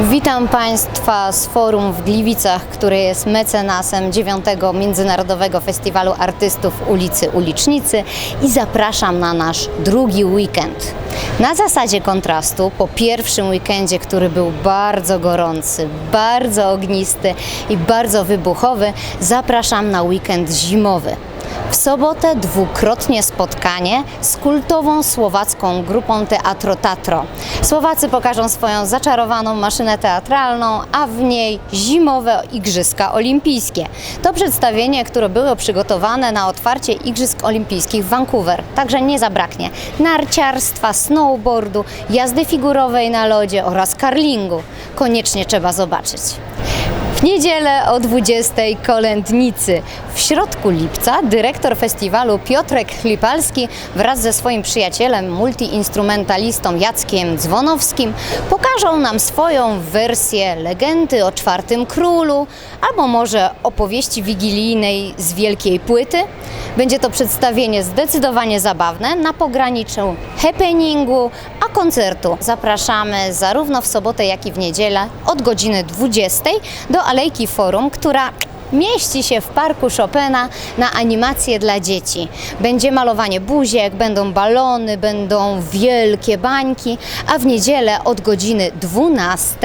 Witam Państwa z forum w Gliwicach, które jest mecenasem 9 Międzynarodowego Festiwalu Artystów ulicy Ulicznicy i zapraszam na nasz drugi weekend. Na zasadzie kontrastu, po pierwszym weekendzie, który był bardzo gorący, bardzo ognisty i bardzo wybuchowy, zapraszam na weekend zimowy. Sobotę dwukrotnie spotkanie z kultową słowacką grupą Teatro Tatro. Słowacy pokażą swoją zaczarowaną maszynę teatralną, a w niej zimowe Igrzyska Olimpijskie. To przedstawienie, które było przygotowane na otwarcie Igrzysk Olimpijskich w Vancouver. Także nie zabraknie narciarstwa, snowboardu, jazdy figurowej na lodzie oraz karlingu. Koniecznie trzeba zobaczyć. W niedzielę o 20 kolędnicy. W środku lipca dyrektor festiwalu Piotrek Chlipalski wraz ze swoim przyjacielem, multiinstrumentalistą Jackiem Dzwonowskim pokażą nam swoją wersję legendy o czwartym królu albo może opowieści wigilijnej z wielkiej płyty. Będzie to przedstawienie zdecydowanie zabawne na pograniczu happeningu, koncertu. Zapraszamy zarówno w sobotę, jak i w niedzielę od godziny 20 do Alejki Forum, która mieści się w parku Chopina na animacje dla dzieci. Będzie malowanie buziek, będą balony, będą wielkie bańki, a w niedzielę od godziny 12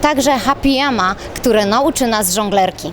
także happy jama, które nauczy nas żonglerki.